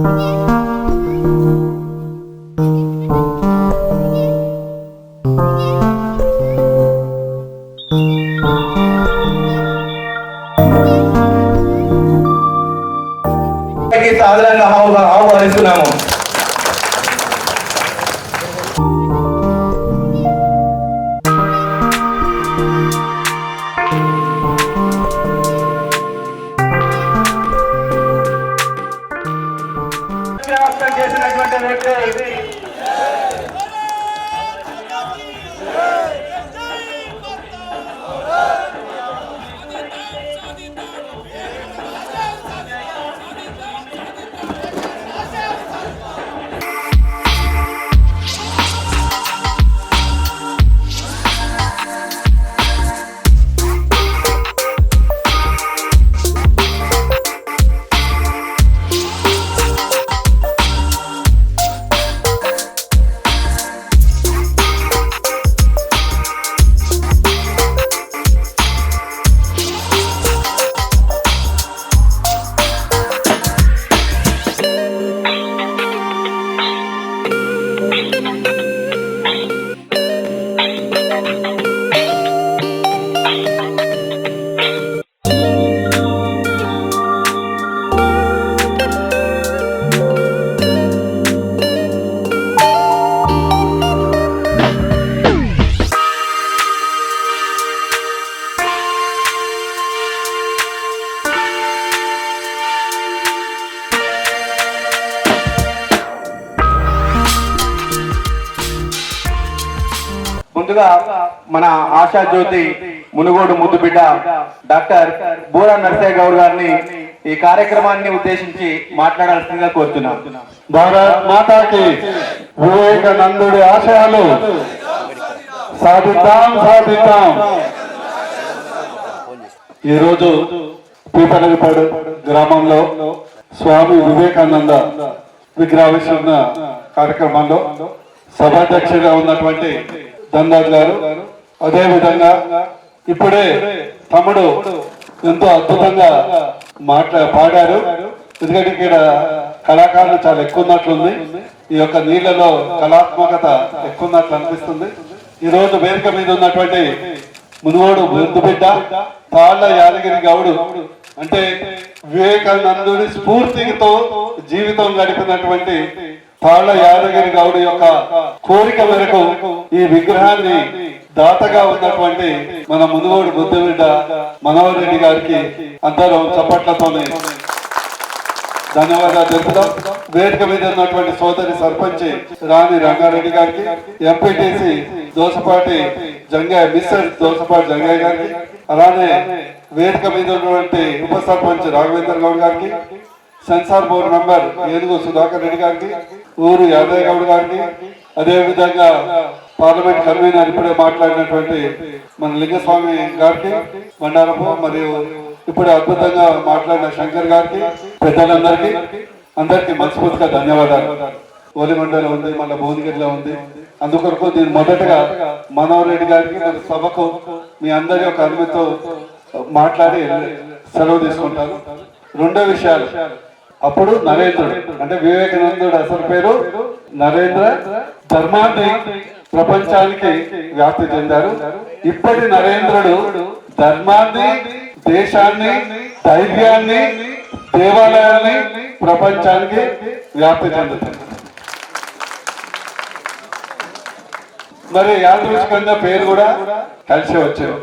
అందరికీ ముందుగా మన ఆశా జ్యోతి మునుగోడు ముద్దు బిడ్డ డాక్టర్ బూరా నర్సయ్య గౌడ్ గారిని ఈ కార్యక్రమాన్ని ఉద్దేశించి మాట్లాడాల్సిందిగా కోరుతున్నాం. భారత్ మాతాకి వివేకానందుడి ఆశయాలు సాధిద్దాం సాధిద్దాం. ఈరోజు పీపలగిపాడు గ్రామంలో స్వామి వివేకానంద విగ్రహావిష్కరణ కార్యక్రమంలో సభాధ్యక్షుడిగా ఉన్నటువంటి ధనరాజ్ గారు. అదే విధంగా ఇప్పుడే తమ్ముడు ఎంతో అద్భుతంగా మాట్లా పాడారు. ఎందుకంటే ఇక్కడ కళాకారులు చాలా ఎక్కువ ఉన్నట్లుంది ఈ యొక్క నీళ్ళలో కళాత్మకత ఎక్కువ ఉన్నట్లు అనిపిస్తుంది. ఈ రోజు వేదిక మీద ఉన్నటువంటి మునుగోడు ముద్దు బిడ్డ తాళ్ళ యాదగిరి గౌడు అంటే వివేకానందుడి స్ఫూర్తితో జీవితం గడిపినటువంటి పాళ్ళ యాదగిరి గౌడి యొక్క కోరిక మేరకు ఈ విగ్రహాన్ని దాతగా ఉన్నటువంటి మన మునుగోడు బుద్ధబిడ్డ మనోహర్ రెడ్డి గారికి అందరూ చప్పట్లతోనే ధన్యవాదాలు తెలుపుదాం. వేదిక మీద ఉన్నటువంటి సోదరి సర్పంచ్ రాణి రంగారెడ్డి గారికి ఎంపీటీసీ దోసపాటి జంగయ్య మిస్టర్ దోసపాటి జంగయ్య గారికి అలానే వేదిక మీద ఉన్నటువంటి ఉప సర్పంచ్ రాఘవేందర్ గౌడ్ గారికి సెన్సార్ బోర్డు మెంబర్ ఏనుగు సుధాకర్ రెడ్డి గారికి ఊరు యాదయ్య గౌడ్ గారిని అదే విధంగా పార్లమెంట్ కన్వీనర్ ఇప్పుడే మాట్లాడినటువంటి మన లింగస్వామి గారికి మండారపు మరియు ఇప్పుడు అద్భుతంగా మాట్లాడిన శంకర్ గారికి పెద్దలందరికీ అందరికీ మనస్ఫూర్తిగా ధన్యవాదాలు. ఓలిమండలో ఉంది మళ్ళీ భువనగిరిలో ఉంది. అందుకొరకు దీన్ని మొదటగా మనోహర్ రెడ్డి గారికి మన సభకు మీ అందరి యొక్క అనుమతితో మాట్లాడి సెలవు తీసుకుంటారు రెండో విషయాలు అప్పుడు నరేంద్రుడు అంటే వివేకానందుడు అసలు పేరు నరేంద్ర ధర్మాన్ని ప్రపంచానికి వ్యాప్తి చెందారు. ఇప్పటి నరేంద్రుడు ధర్మాన్ని దేశాన్ని ధైర్యాన్ని దేవాలయాన్ని ప్రపంచానికి వ్యాప్తి చెందుతుంది మరి యాదృష్కంగా పేరు కూడా కలిసి వచ్చారు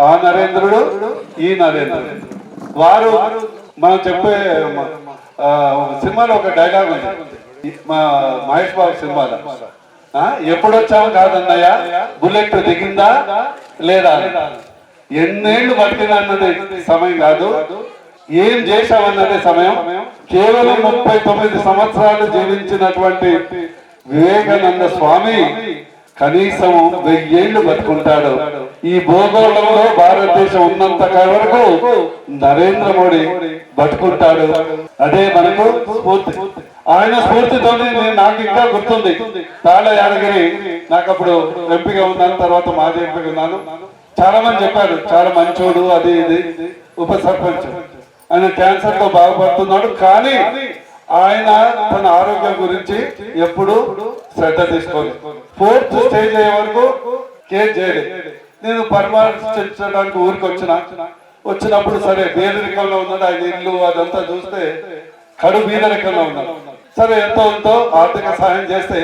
ఆ నరేంద్రుడు ఈ నరేంద్రుడు. వారు మనం చెప్పే సినిమాలో ఒక డైలాగ్ ఉంది. మా మహేష్ బాబు సినిమాలో. ఎప్పుడొచ్చావు కాదన్నయ్య? బుల్లెట్ దిగిందా? లేదా? ఎన్నేళ్ళు బతికినా అన్నది సమయం కాదు. ఏం చేశామన్నదే సమయం? కేవలం ముప్పై తొమ్మిది సంవత్సరాలు జీవించినటువంటి వివేకానంద స్వామి కనీసం వెయ్యేళ్ళు బతుకుంటాడు. ఈ భూగోళంలో భారతదేశం ఉన్నంత వరకు నరేంద్ర మోడీ బతుకుంటాడు. అదే మనకు స్ఫూర్తి. ఆయన స్ఫూర్తితో నాకు ఇంకా గుర్తుంది. తాళ యాదగిరి నాకు అప్పుడు ఎంపీగా ఉన్నాను తర్వాత మాజీ ఎంపీగా ఉన్నాను. చాలా మంది చెప్పారు చాలా మంచోడు అది ఇది ఉప సర్పంచ్. ఆయన క్యాన్సర్తో బాగుపడుతున్నాడు కానీ ఆయన తన ఆరోగ్యం గురించి ఎప్పుడు శ్రద్ధ తీసుకోవాలి ఫోర్త్ స్టేజ్ అయ్యే వరకు కేర్ చేయలేదు. నేను పరామర్శించడానికి ఊరికి వచ్చిన. వచ్చినప్పుడు సరే పేదరికంలో ఉన్నాడు ఆయన ఇల్లు అదంతా చూస్తే కడు బీదరికంలో ఉన్నాడు. సరే ఎంతో ఎంతో ఆర్థిక సహాయం చేస్తే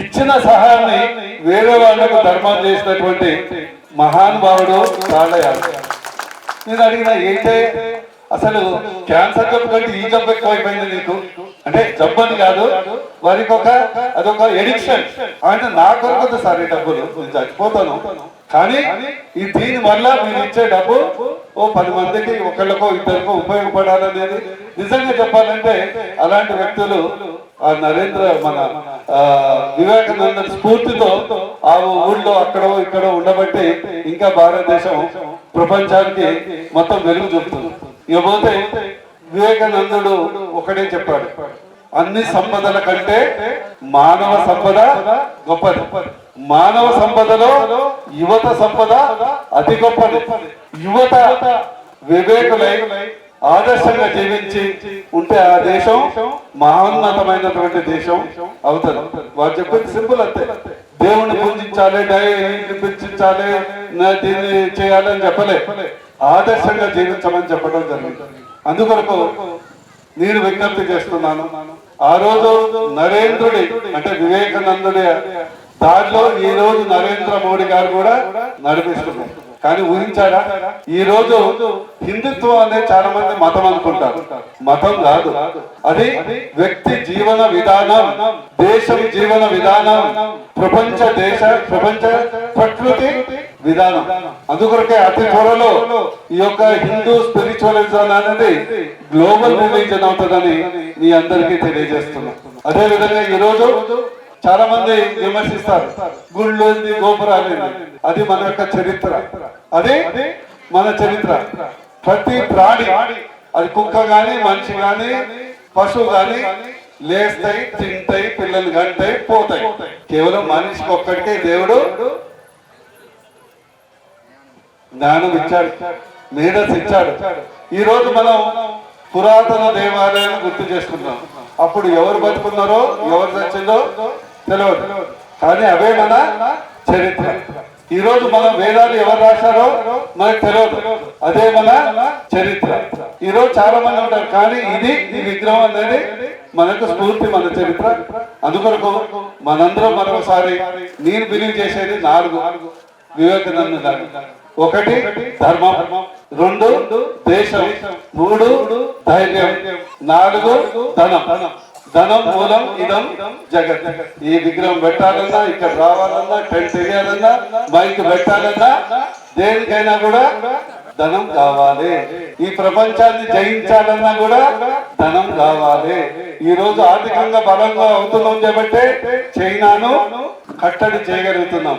ఇచ్చిన సహాయాన్ని వేరే వాళ్ళకు ధర్మం చేసినటువంటి మహానుభావుడు రాళ్ళయ్యారు నేను అడిగిన ఏంటే? అసలు క్యాన్సర్ జబ్బు కంటే ఈ జబ్బు ఎక్కువైపోయింది నీకు? అంటే జబ్బు కాదు వారికి ఒక అదొక ఎడిక్షన్. అంటే నా కొరకు సార్ ఈ డబ్బులు నేను చచ్చిపోతాను. కానీ ఈ దీని వల్ల మీరు ఇచ్చే డబ్బు ఓ పది మందికి ఒకళ్ళకో ఇద్దరికో ఉపయోగపడాలనేది నిజంగా చెప్పాలంటే అలాంటి వ్యక్తులు ఆ నరేంద్ర మన ఆ, వివేకానంద స్ఫూర్తితో ఆ ఊళ్ళో అక్కడో ఇక్కడో ఉండబట్టి ఇంకా భారతదేశం ప్రపంచానికి మొత్తం వెలుగు చూపుతుంది. ఇకపోతే వివేకానందుడు ఒకటే చెప్పాడు. అన్ని సంపదల కంటే మానవ సంపద గొప్పది. మానవ సంపదలో యువత సంపద అతి గొప్పది. యువత వివేకులై ఆదర్శంగా జీవించి ఉంటే ఆ దేశం మహోన్నతమైనటువంటి దేశం అవుతుంది. వారు చెప్పింది సింపుల్ అంతే. దేవుని పూజించాలి దైవాన్ని పూజించాలి దీన్ని చేయాలి అని చెప్పలే. ఆదర్శంగా జీవించమని చెప్పడం జరుగుతుంది అందుకొరకు నేను విజ్ఞప్తి చేస్తున్నాను. ఆ రోజు నరేంద్రుడి అంటే వివేకానందుడి దారిలో ఈ రోజు నరేంద్ర మోడీ గారు కూడా నడిపిస్తున్నారు. కానీ ఊహించాడా? ఈ రోజు హిందుత్వం అనేది చాలా మంది మతం అనుకుంటారు. మతం కాదు. అది వ్యక్తి జీవన విధానం దేశం జీవన విధానం ప్రపంచ దేశ ప్రపంచ ప్రకృతి విధానం. అందుకొరకే అతి త్వరలో ఈ యొక్క హిందూ స్పిరిచువలిజం అనేది గ్లోబల్ రిలీజన్ అవుతుందని మీ అందరికీ తెలియజేస్తున్నా. అదే విధంగా ఈ రోజు చాలా మంది విమర్శిస్తారు గుళ్ళు గోపురాలు అది మన యొక్క చరిత్ర. అది మన చరిత్ర. ప్రతి ప్రాణి అది కుక్క గాని మనిషి గాని పశువు గాని లేస్తాయి తింటాయి పిల్లలు గంటాయి పోతాయి. కేవలం మనిషికి ఒక్కడికే దేవుడు జ్ఞానం ఇచ్చాడు లీడర్స్ ఇచ్చాడు. ఈ రోజు మనం పురాతన దేవాలయాన్ని గుర్తు చేసుకున్నాం అప్పుడు ఎవరు బతుకున్నారో ఎవరు చచ్చిందో తెలియదు కానీ అవే మన చరిత్ర. ఈ రోజు మనం వేదాలు ఎవరు రాశారో మనకు తెలియదు అదే మన చరిత్ర. ఈ రోజు చాలా మంది ఉంటారు కానీ ఇది ఈ విగ్రహం అనేది మనకు స్ఫూర్తి మన చరిత్ర. అందుకొరకు మనందరం మరొకసారి నేను బిలీవ్ చేసేది నాలుగు. వివేకానంద దాని ఒకటి ధర్మం. రెండు దేశం మూడు ధైర్యం. నాలుగు ధనం. ధనం మూలం ఇదం జగత్. ఈ విగ్రహం పెట్టాలన్నా ఇక్కడ రావాలన్నా టెంట్ వేయాలన్నా బైక్ పెట్టాలన్నా దేనికైనా కూడా ధనం కావాలి. ఈ ప్రపంచాన్ని జయించాలన్నా కూడా ధనం కావాలి. ఈ రోజు ఆర్థికంగా బలంగా అవుతున్నాం కాబట్టి చైనాను కట్టడి చేయగలుగుతున్నాం.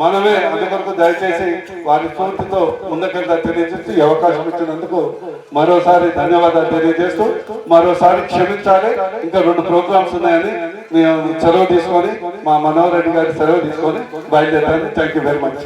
మనమే అందుకొరకు దయచేసి వారి స్ఫూర్తితో ముందుకెళ్తా తెలియజేస్తూ ఈ అవకాశం ఇచ్చినందుకు మరోసారి ధన్యవాదాలు తెలియజేస్తూ మరోసారి క్షమించాలి. ఇంకా రెండు ప్రోగ్రామ్స్ ఉన్నాయని మేము సెలవు తీసుకొని మా మనోహర్ రెడ్డి గారి సెలవు తీసుకొని బయలుదేరాలి. Thank you very much.